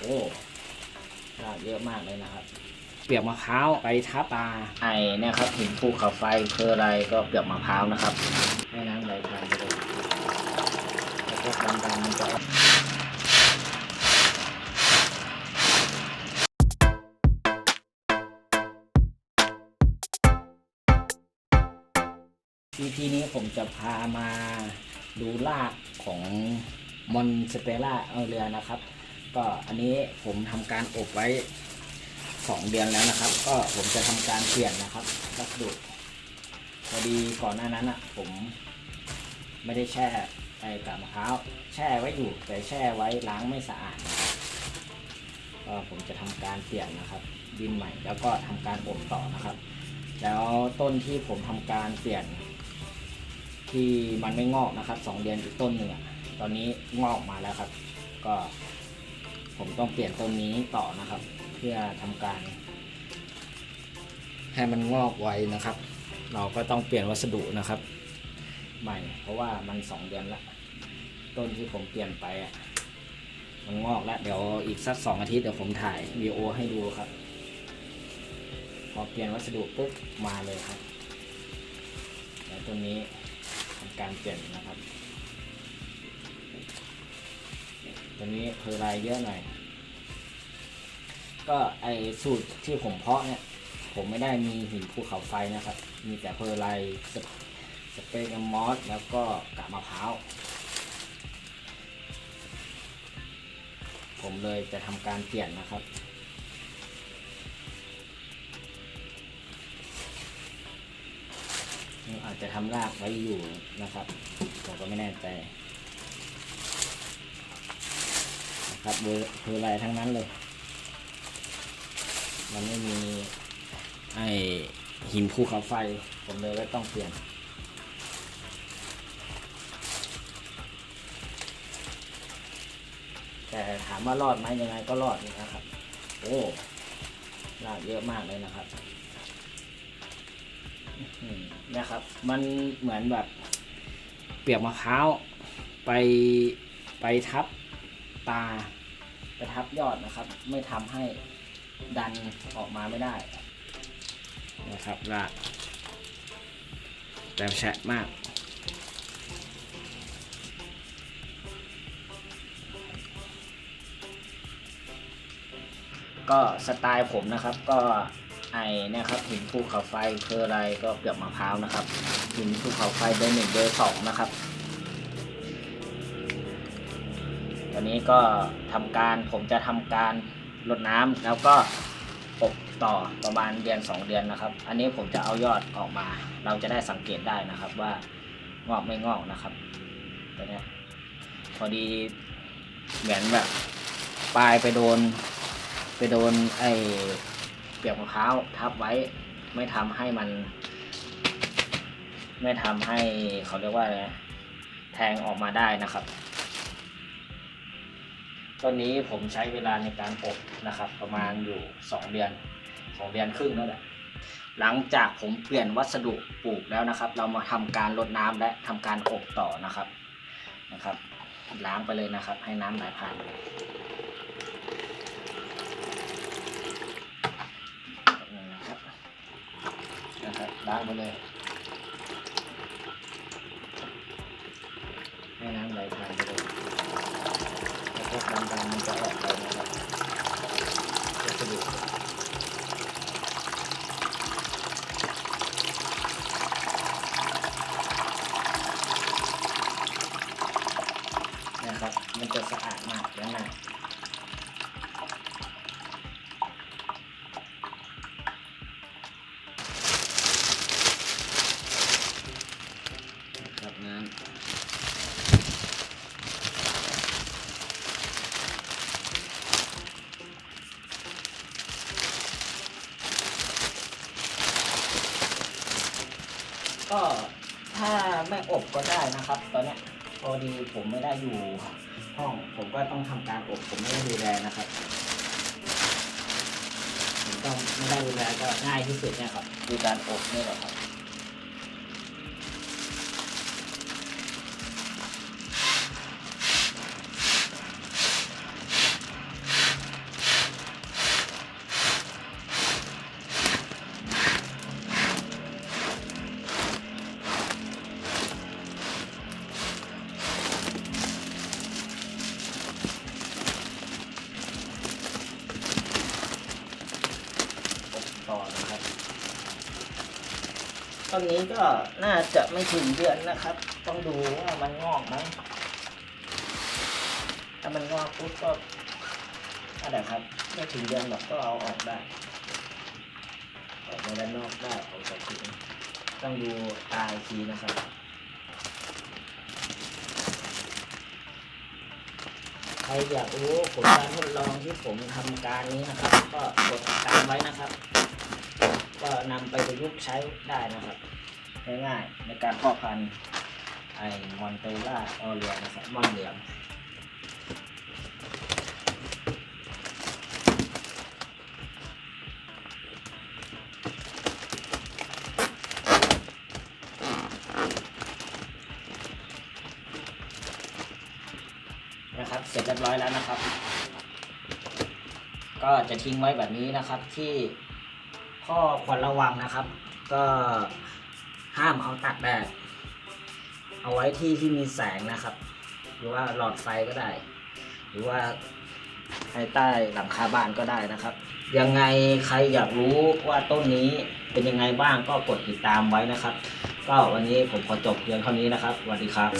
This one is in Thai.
โอ้รากเยอะมากเลยนะครับ เปียกมะพร้าวไปทับตาไอเนี่ยครับหินภูเขาไฟคืออะไรก็เปียกมะพร้าวนะครับให้น้ำไหลผ่านไปเลยแล้วก็ความดันมันจะ EP นี้ผมจะพามาดูรากของมอนสเตล่าเอาเรือนะครับ ก็อันนี้ผมทำการอบไว้สองเดือนแล้วนะครับ ก็ผมจะทำการเปลี่ยนนะครับวัสดุพอดีก่อนหน้านั้นอะ ผมไม่ได้แช่ไอ้กาบมะพร้าวแช่ไว้อยู่แต่แช่ไว้ล้างไม่สะอาดนะครับก็ผมจะทำการเปลี่ยนนะครับดินใหม่แล้วก็ทำการอบต่อนะครับ แล้วต้นที่ผมทำการเปลี่ยน ที่มันไม่งอกนะครับสองเดือนอีกต้นหนึ่งอะตอนนี้งอกมาแล้วครับ ก็ ผมต้องเปลี่ยนต้นนี้ต่อนะครับ เพื่อทำการ ให้มันงอกไวนะครับ เราก็ต้องเปลี่ยนวัสดุนะครับ ใหม่ เพราะว่ามันสองเดือนละต้นที่ผมเปลี่ยนไปอะมันงอกแล้วเดี๋ยวอีกสักสองอาทิตย์เดี๋ยวผมถ่ายวีโอให้ดูครับ พอเปลี่ยนวัสดุปุ๊บมาเลยครับ แล้วตัวนี้ทำการเปลี่ยนนะครับ ตัวนี้เพอร์ไลน์เยอะหน่อย ก็ไอสูตรที่ผมเพาะเนี่ย ผมไม่ได้มีหินภูเขาไฟนะครับ มีแต่เพอร์ไลสเปสเปรย์มมอสแล้วก็กาบมะพร้าว ผมเลยจะทำการเปลี่ยนนะครับอาจจะทำรากไว้อยู่นะครับ ผมก็ไม่แน่ใจ นะครับเบอร์คืออะไรทั้งนั้นเลย มันไม่มีไอหินภูเขาไฟ ผมเลยก็ต้องเปลี่ยน แต่ถามว่ารอดไหมยังไงก็รอดนะครับ โอ้รากเยอะมากเลยนะครับนะครับ มันเหมือนแบบเปียกมะพร้าวไปไปทับตา ไปทับยอดนะครับ ไม่ทำให้ดันออกมาไม่ได้นะครับรากแต่แฉะมากก็สไตล์ผมนะครับก็ไอเนี่ยครับหินภูเขาไฟคืออะไรก็เปลือกมะพร้าวนะครับหินภูเขาไฟเบอร์หนึ่งเบอร์สองนะครับ ตอนนี้ก็ทำการผมจะทำการรดน้ำแล้วก็อบต่อประมาณเดือนสองเดือนนะครับ อันนี้ผมจะเอายอดออกมา เราจะได้สังเกตได้นะครับว่างอกไม่งอกนะครับตัวนี้พอดีเหมือนแบบปลายไปโดน ไปโดนไอ้เปียกมะพร้าวทับไว้ไม่ทำให้มัน ไม่ทำให้เขาเรียกว่าอะไรแทงออกมาได้นะครับ ตอนนี้ผมใช้เวลาในการอบนะครับ ประมาณอยู่สองเดือนสองเดือนครึ่งนั่นแหละหลังจากผมเปลี่ยนวัสดุปลูกแล้วนะครับ เรามาทำการรดน้ำและทำการอบต่อนะครับนะครับ ล้างไปเลยนะครับ ให้น้ำไหลผ่านนะครับล้างไปเลยให้น้ำไหลผ่านไปเลยแล้วก็ความดันมันจะออกไปนะครับ วัสดุนะครับ มันจะสะอาดมากแล้วนะ ก็ถ้าไม่อบก็ได้นะครับ ตอนเนี้ยพอดีผมไม่ได้อยู่ห้องผมก็ต้องทำการอบผมไม่ได้ดูแลนะครับผมต้องไม่ได้ดูแลก็ง่ายที่สุดเนี่ยครับคือการอบนี่แหละครับ ต่อนะครับต้นนี้ก็น่าจะไม่ถึงเดือนนะครับ ต้องดูว่ามันงอกไหมถ้ามันงอกปุ๊บก็นั่นแหละครับไม่ถึงเดือนหรอกก็เอาออกได้ออกมาด้านนอกได้ออกจากถุงต้องดูตาอีกทีนะครับใครอยากรู้ผลการทดลองที่ผมทำการนี้นะครับ ก็กดติดตามไว้นะครับ ก็นำไปประยุกต์ใช้ได้นะครับ ง่ายๆในการพาะพันธุ์ไอมอนเตล่าออเรียนะครับมอนเหลืองนะครับเสร็จเรียบร้อยแล้วนะครับ ก็จะทิ้งไว้แบบนี้นะครับที่ ข้อควรระวังนะครับ ก็ห้ามเอาตากแดดเอาไว้ที่ที่มีแสงนะครับ หรือว่าหลอดไฟก็ได้ หรือว่าภายใต้หลังคาบ้านก็ได้นะครับ ยังไงใครอยากรู้ว่าต้นนี้เป็นยังไงบ้างก็กดติดตามไว้นะครับ ก็วันนี้ผมขอจบเพียงเท่านี้นะครับสวัสดีครับ